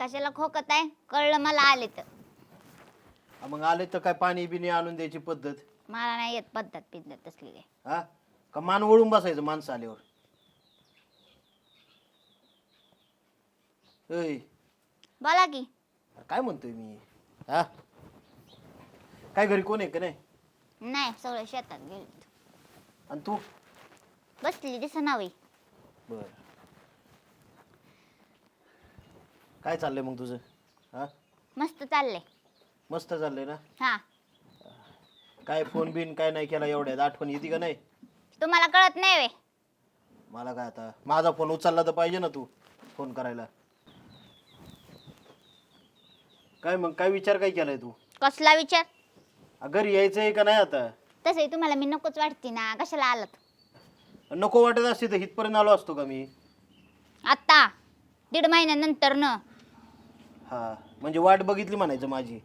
कशाला खोकत आहे कळलं मला आले तर. मग आले तर काय पाणी बिणी आणून द्यायची पद्धत? मला नाही येत पद्धत पिद्धत तसली काय हा? का मान वळून बसायचं माणसं आल्यावर? ऐ, बोला की. अरे काय म्हणतोय मी? हा? काय घरी कोण आहे का नाही? नाही सगळं शेतात गेले. आणि तू? बसली दिस नावी बर. काय चाललंय मग तुझं? हा? मस्त चाललंय. मस्त चाललंय ना? हा. काय फोन बिन काय नाही केला एवढ्यात? आठवण येते का नाही? तुम्हाला कळत नाही वे मला काय आता? माझा फोन उचलला तर पाहिजे ना तू फोन करायला? काय मग? काय विचार काय केलाय तू? कसला विचार? आ, घरी यायचंय का नाही आता? तसंही तुम्हाला मी नकोच वाटते ना. कशाला आलात? नको वाटत असते तर हितपर्यंत आलो असतो का मी? आत्ता दीड महिन्यानंतर न हा म्हणजे वाट बघितली म्हणायचं माझी.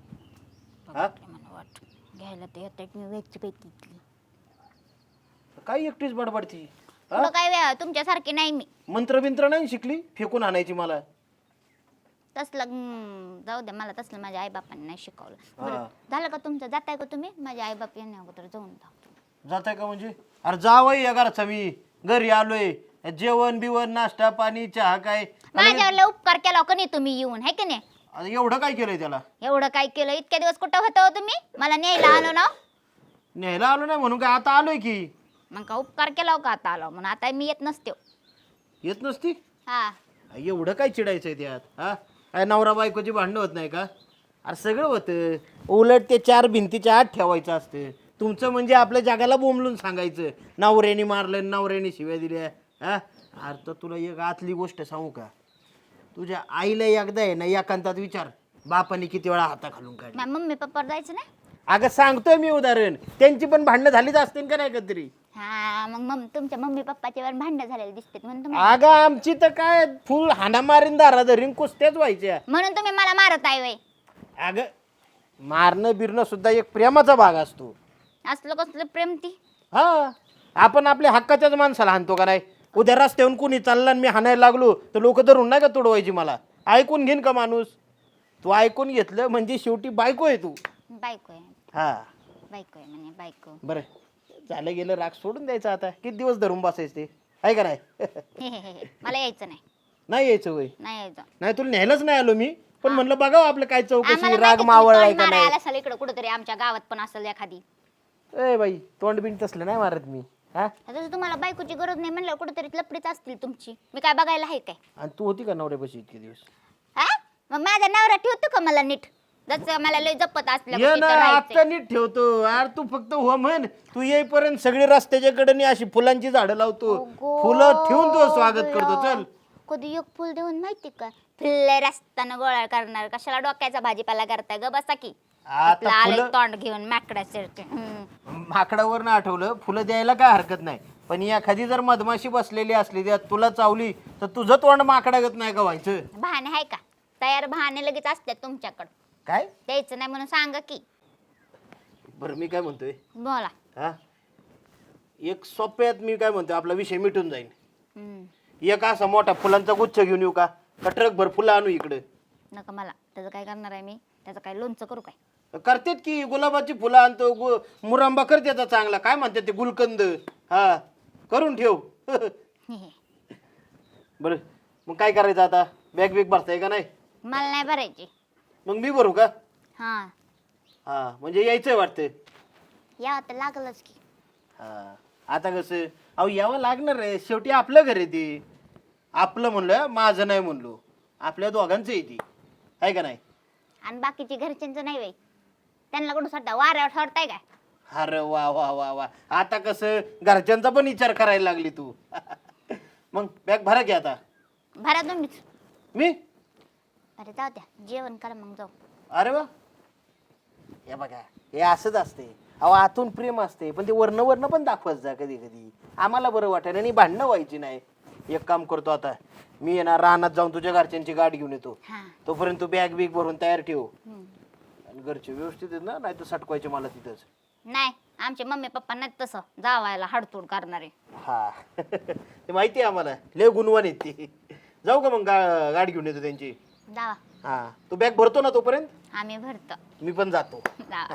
हा? मला वाट. घ्यायला ते येतात मी वेगची पैकी काय एकटीच बडबडती? हा? पुढं काय वे तुमच्यासारखी नाही मी. मंत्र बिंत्र नाही शिकली? फेकून आणायची मला. तसलं हम्म, जाऊ द्या मला तसलं माझ्या आईबापांनी नाही शिकवलं. हा. झालं का तुमचं? जाताय का तुम्ही? माझ्या आईबाप येण्या अगोदर जाऊन जाताय का म्हणजे? अरे जावई या घरचा मी. घरी आलोय. जेवण बिवण नाश्ता पाणी चहा काय? माझ्यावर लय उपकार केला का नाही तुम्ही येऊन? है की नाही? आता एवढं काय केलंय त्याला? एवढं काय केलं इतक्या दिवस कुठं होतं हो तुम्ही? मला न्यायला आलो ना न्यायला आलो नाही म्हणून काय आता आलोय की? मग का उपकार केला हो का आता आलो? म्हणून आता मी येत नसते हो. येत नसती? हा. एवढं काय चिडायचंय त्यात हा? काय नवरा बायकोची भांडणं होत नाही का? अरे सगळं होतं. उलट ते चार भिंतीच्या आत ठेवायचं असतं. तुमचं म्हणजे आपल्या जगाला बोंबलून सांगायचं. नवऱ्याने मारलं नवऱ्याने शिव्या दिल्या. हा? अरे तर तुला एक आतली गोष्ट सांगू का? तुझ्या आईला एकदा आहे ना एकांतात विचार. बापाने किती वेळा हाता घालून काढली. माझ्या मम्मी पप्पा जायचं नाही? अगं सांगतोय मी उदाहरण. त्यांची पण भांडणं झालीच असतील का नाही कधीतरी हा मग मम तुमच्या मम्मी पप्पाच्या वर भांडण झालेले दिसते म्हणून तुम्ही अगं आमची तर काय फुल हाना मारीन दारा धरीन कुस्त्याच व्हायच्या. म्हणून तुम्ही मला मारत आहे वय. अगं मारणं बिरणं सुद्धा एक प्रेमाचा भाग असतो. असलं कसलं प्रेम ती? हा आपण आपल्या हक्काच्याच माणसाला हाणतो का नाही? उद्या रस्त्यावरून कुणी चालला आणि मी हाणायला लागलो तर लोक धरून नाही का तुडवायची मला? ऐकून घेईन का माणूस? तू ऐकून घेतलं म्हणजे शेवटी बायको आहे तू. बायको आहे. हा. बायको आहे म्हणे बायको. बरं. झालं गेलं राग सोडून द्यायचं आता. किती दिवस धरून बसायचं ते? आहे का नाही? हे हे हे हे. मला यायचं नाही. नाही यायचं वय नाही यायचं. नाही तुला न्यायलाच नाही आलो मी. पण म्हणलं बघा आपलं काय चौकशी राग माहिती आहे मावळलाय का नाही मारायला असेल इकडं कुठेतरी आमच्या गावात पण असेल एखादी. ए बाई तोंड बिंड तसलं नाही मारत मी. हा? तसं तुम्हाला बायकोची गरज नाही म्हणलं कुठेतरी लपडीच असतील तुमची. मी काय बघायला आहे काय? आणि तू होती का नवऱ्यापाशी इतके दिवस? हा? मग माझा नवरा ठेवतो का मला नीट? जसं मला लय जपत असल्या ये ना आता नीट ठेवतो. यार तू फक्त हो म्हण. तू येईपर्यंत सगळी रस्त्याच्या कडेने अशी फुलांची झाडं लावतो. फुलं ठेवून तो स्वागत करतो. चल. कधी एक फुल देऊन माहिती का? फिरले रस्त्यानं गोळा करणार. कशाला डोक्याचा भाजीपाला करताय ग? बसा की. आता आपलं आलंय फुलं? तोंड घेऊन माकडासारखे हम्म. माकडावर ना आठवलं फुलं द्यायला काय हरकत नाही. पण एखादी जर मधमाशी बसलेली असली त्यात तुला चावली तर तुझं तोंड माकडागत नाही का व्हायचं? बहाणे आहे का? तयार बहाणे लगेच असतात तुमच्याकडं. काय? द्यायचं नाही म्हणून सांगा की. बरं मी काय म्हणतोय? बोला. हा? एक सोप्यात मी काय म्हणतोय आपला विषय मिटून जाईल हम्म. एक असा मोठा फुलांचा गुच्छ घेऊन येऊ का? का ट्रकभर फुलं आणू इकडे? नका मला त्याचं काय करणार आहे मी? त्याचं काय लोणचं करू काय? करतेत की गुलाबाची फुलं आणतो गु मुरांबा करते चांगला. काय म्हणतात ते गुलकंद? हा करून ठेव. बरं मग काय करायचं आता? बॅग बिग भरताय का नाही? मला नाही भरायची. मग मी भरू का? हा. हा म्हणजे यायचंय वाटतं. या तर लागलंच की. हा आता कसं? अहो यावं लागणार आहे. शेवटी आपलं घर आहे ते. आपलं म्हणलं माझं नाही म्हणलो. आपल्या दोघांचं आहे ती. आहे का नाही? आणि बाकीची घरच्यांचं नाही बाई. त्यांना कुठं सध्या वाऱ्यावर ठरताय काय? अरे वा वा वा वा. आता कसं घरच्यांचा पण विचार करायला लागली तू. मग बॅग भरा की आता. भरा तुम्हीच. मी? अरे जाऊ द्या जेवण करा मग जाऊ. अरे वा. हे बघा हे असंच असते अहो आतून प्रेम असते पण ते वर्ण वर्ण पण दाखवत जा कधी कधी. आम्हाला बरं वाटेल आणि भांडणं व्हायची नाही. एक काम करतो आता मी येणार रानात जाऊन तुझ्या घरच्यांची गाडी घेऊन येतो. हा. तोपर्यंत तू बॅग बिग भरून तयार ठेव. हम्म. घरचे व्यवस्थित आहेत ना नाही तर सटकवायचे मला तिथंच. नाही आमचे मम्मी पप्पा नाही तसं. जावायला हाडतोड करणारे. हा. ते माहिती आहे आम्हाला. लय गुणवान आहेत ते. जाऊ का मग गा गाडी घेऊन येतो त्यांची? जावा. हा. तू बॅग भरतो ना तोपर्यंत? आम्ही भरतो. मी पण जातो. जा.